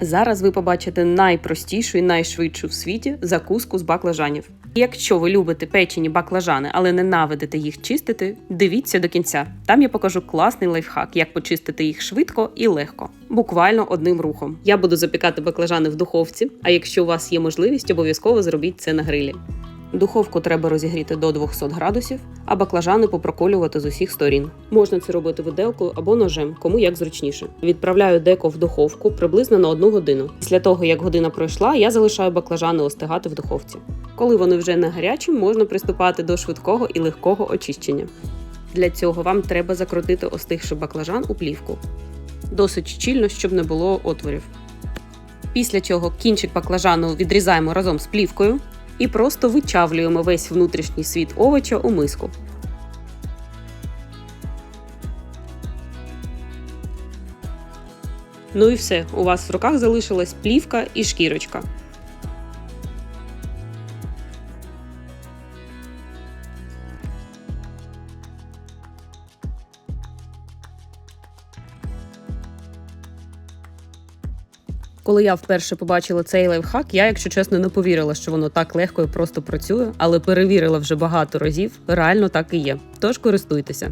Зараз ви побачите найпростішу і найшвидшу в світі закуску з баклажанів. Якщо ви любите печені баклажани, але ненавидите їх чистити, дивіться до кінця. Там я покажу класний лайфхак, як почистити їх швидко і легко, буквально одним рухом. Я буду запікати баклажани в духовці, а якщо у вас є можливість, обов'язково зробіть це на грилі. Духовку треба розігріти до 200 градусів, а баклажани попроколювати з усіх сторін. Можна це робити виделкою або ножем, кому як зручніше. Відправляю деко в духовку приблизно на одну годину. Після того, як година пройшла, я залишаю баклажани остигати в духовці. Коли вони вже не гарячі, можна приступати до швидкого і легкого очищення. Для цього вам треба закрутити остигший баклажан у плівку. Досить щільно, щоб не було отворів. Після чого кінчик баклажану відрізаємо разом з плівкою і просто вичавлюємо весь внутрішній світ овоча у миску. Ну і все, у вас в руках залишилась плівка і шкірочка. Коли я вперше побачила цей лайфхак, я, якщо чесно, не повірила, що воно так легко і просто працює, але перевірила вже багато разів. Реально так і є. Тож користуйтеся.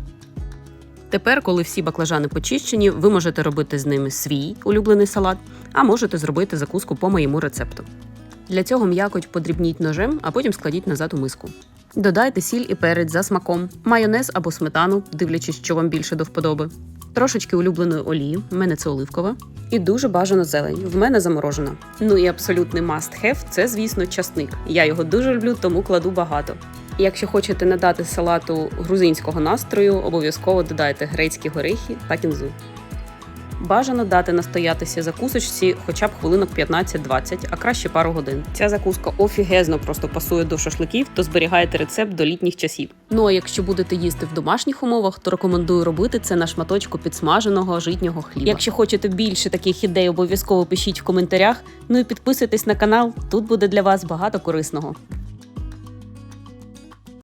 Тепер, коли всі баклажани почищені, ви можете робити з ними свій улюблений салат, а можете зробити закуску по моєму рецепту. Для цього м'якоть подрібніть ножем, а потім складіть назад у миску. Додайте сіль і перець за смаком, майонез або сметану, дивлячись, що вам більше до вподоби. Трошечки улюбленої олії, в мене це оливкова, і дуже бажано зелень. В мене заморожена. Ну і абсолютний must have – це, звісно, часник. Я його дуже люблю, тому кладу багато. Якщо хочете надати салату грузинського настрою, обов'язково додайте грецькі горихи та кінзу. Бажано дати настоятися закусочці хоча б хвилинок 15-20, а краще пару годин. Ця закуска офігезно просто пасує до шашликів, то зберігайте рецепт до літніх часів. Ну а якщо будете їсти в домашніх умовах, то рекомендую робити це на шматочку підсмаженого житнього хліба. Якщо хочете більше таких ідей, обов'язково пишіть в коментарях. Ну і підписуйтесь на канал. Тут буде для вас багато корисного.